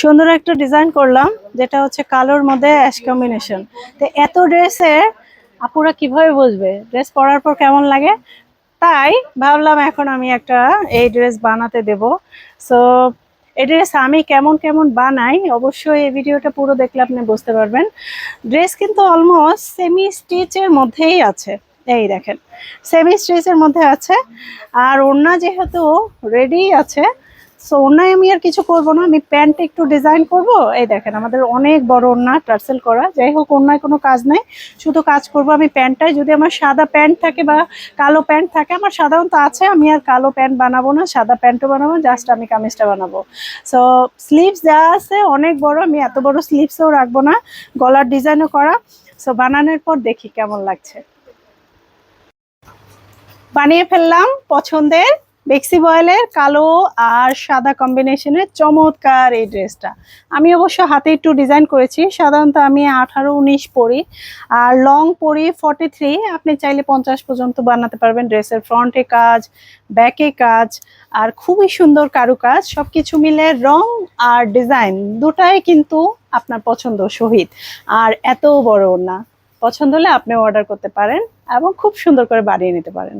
সুন্দর একটা ডিজাইন করলাম, যেটা হচ্ছে কালোর মধ্যে অ্যাশ কম্বিনেশন তো এত ড্রেসে আপুরা কীভাবে বুঝবে? ড্রেস পরার পর কেমন লাগে? তাই ভাবলাম এখন আমি একটা এই ড্রেস বানাতে দেব। সো এই ড্রেস আমি কেমন কেমন বানাই, অবশ্যই এই ভিডিওটা পুরো দেখলে আপনি বুঝতে পারবেন। ড্রেস কিন্তু অলমোস্ট সেমি স্টিচের মধ্যেই আছে। এই দেখেন সেমি স্টিচের মধ্যে আছে। আর ওড়না যেহেতু রেডি আছে সো ওড়নায় আমি আর কিছু করব না, আমি প্যান্ট একটু ডিজাইন করব। এই দেখেন, আমাদের অনেক বড় ওড়না টার্সেল করা। যাই হোক, ওড়নায় কোনো কাজ নেই। শুধু কাজ করব আমি প্যান্টটায়। যদি আমার সাদা প্যান্ট থাকে বা কালো প্যান্ট থাকে, আমার সাধারণত আছে, আমি আর কালো প্যান্ট বানাবো না, সাদা প্যান্টও বানাবো জাস্ট আমি কামিজটা বানাবো। সো স্লিভস যা আছে, অনেক বড়, আমি এত বড় স্লিভসও রাখব না, গলার ডিজাইনও করা। সো বানানোর পর দেখি কেমন লাগছে। বানিয়ে ফেললাম পছন্দের। বেক্সি বয়েলের কালো আর সাদা কম্বিনেশনের চমৎকার এই ড্রেসটা। আমি অবশ্য হাতে একটু ডিজাইন করেছি, সাধারণত আমি আঠারো উনিশ পরি, আর লং পরি ফর্টি থ্রি আপনি চাইলে পঞ্চাশ পর্যন্ত বানাতে পারবেন ড্রেসের ফ্রন্টে কাজ ব্যাকে কাজ, আর খুবই সুন্দর কারুকাজ সব কিছু মিলে রং আর ডিজাইন দুটাই কিন্তু আপনার পছন্দ সহিত, আর এত বড় না। পছন্দ হলে আপনি অর্ডার করতে পারেন এবং খুব সুন্দর করে বানিয়ে নিতে পারেন।